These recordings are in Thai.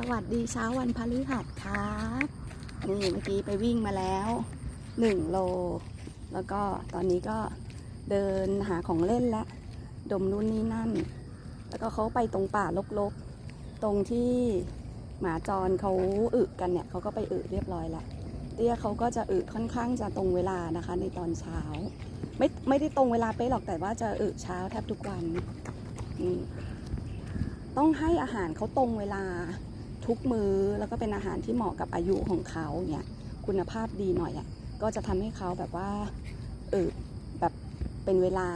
สวัสดีเช้าวันพฤหัสครับนี่เมื่อกี้ไปวิ่งมาแล้ว1โล แล้วก็ตอนนี้ก็เดินหาของเล่นและ ดมนู่นนี่นั่น แล้วก็เขาไปตรงป่ารกๆ ตรงที่หมาจรเขาอึกันเนี่ยเขาก็ไปอึเรียบร้อยละเตี้ยเขาก็จะอึค่อนข้างจะตรงเวลานะคะ ในตอนเช้า ไม่ไม่ได้ตรงเวลาเป๊ะหรอกแต่ว่าจะอึเช้าแทบทุกวันต้องให้อาหารเขาตรงเวลา ทุกมือ้อแล้วก็เป็นอาหารที่เหมาะกับอายุของเขาเนี่ยคุณภาพดีหน่อยอะ่ะก็จะทำให้เขาแบบว่าเออแบบเป็นเวลา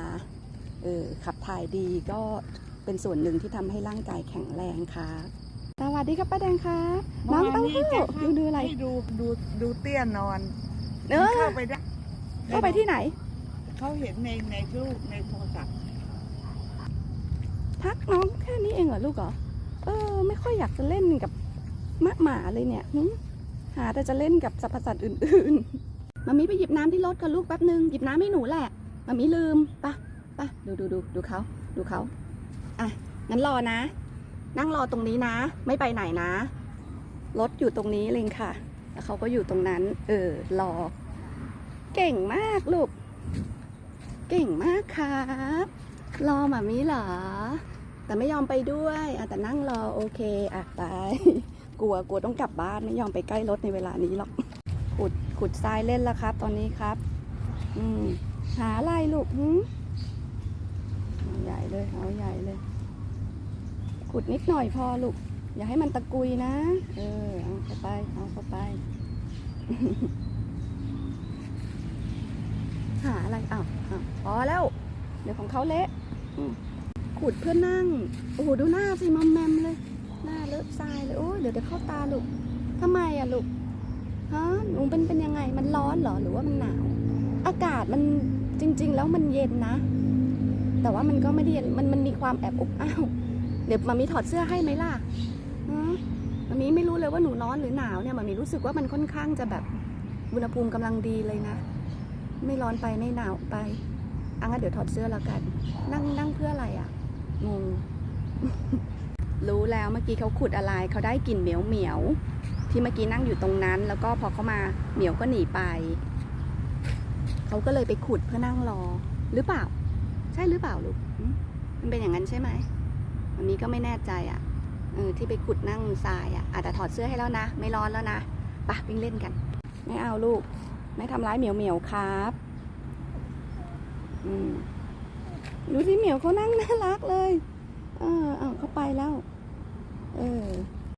เออขับถ่ายดีก็เป็นส่วนหนึ่งที่ทำให้ร่างกายแข็งแรงค่ะสวัสดีครับป้าแดงค่ะน้องเต้าหู้ดูดูอะไรให้ดูดูดูเตี้ยนอนเออเข้าไปได้เข้าไปที่ไหน เขาเห็นในในรูปในโทรศัพท์ทักน้องแค่นี้เองเหรอลูกเหรอเออ ไม่ค่อยอยากจะเล่นกับ มะหมาเลยเนี่ยหาแต่จะเล่นกับสรรพสัตว์อื่นๆมามีไปหยิบน้ำที่รถกันลูกแป๊บนึงหยิบน้ำให้หนูแหละมามีลืมปะปะดูดูดูดูเขาดูเขาอะงั้นรอนะ นั่งรอตรงนี้นะ ไม่ไปไหนนะรถอยู่ตรงนี้เลยค่ะแล้วเขาก็อยู่ตรงนั้น เออรอ เก่งมากลูก เก่งมากครับ รอมามีเหรอ แต่ไม่ยอมไปด้วยอะแต่นั่งรอโอเคอะไป กลัวกลัวต้องกลับบ้านไม่ยอมไปใกล้รถในเวลานี้หรอกขุดขุดทรายเล่นแล้วครับ ตอนนี้ครับ อืมหาอะไรลูกหืมเอาใหญ่เลยเอาใหญ่เลย ขุดนิดหน่อยพอลูกอย่าให้มันตะกุยนะ เออเอาเข้าไปเอาเข้าไป หาอะไรอ้าวอ้าวพอแล้ว เดี๋ยวของเขาเละอืม ขุดเพื่อนั่ง โอ้โหดูหน้าสิมอมแมมเลย หน้าเลอะทรายเลย โอ้ยเดี๋ยวเดี๋ยวเข้าตาลูกทำไมอะลูก ฮะหนูเป็นเป็นยังไง มันร้อนเหรอ หรือว่ามันหนาว อากาศมันจริง ๆ แล้วมันเย็นนะ แต่ว่ามันก็ไม่ได้เย็น มันมันมีความแอบอบอ้าว เดี๋ยวมามีถอดเสื้อให้ไหมล่ะฮะมามีไม่รู้เลยว่าหนูร้อนหรือหนาวเนี่ยมามีรู้สึกว่ามันค่อนข้างจะแบบอุณหภูมิกำลังดีเลยนะ ไม่ร้อนไปไม่หนาวไปอะงั้นเดี๋ยวถอดเสื้อแล้วกัน นั่งนั่งเพื่ออะไรอะ แล้วเมื่อกี้เขาขุดอะไรเขาได้กลิ่นเหมียวเหมียวที่เมื่อกี้นั่งอยู่ตรงนั้น แล้วก็พอเขามาเหมียวก็หนีไป เขาก็เลยไปขุดเพื่อนั่งรอหรือเปล่า ใช่หรือเปล่าลูกมันเป็นอย่างนั้นใช่ไหมมันนี้ก็ไม่แน่ใจอะเออที่ไปขุดนั่งทรายอะอาจจะถอดเสื้อให้แล้วนะ ไม่ร้อนแล้วนะไปะวิ่งเล่นกัน ไม่เอาลูก ไม่ทำร้ายเหมียวเหมียวครับอืมดูที่เหมียวเขานั่งน่ารักเลย เออเอาเขาไปแล้ว เออ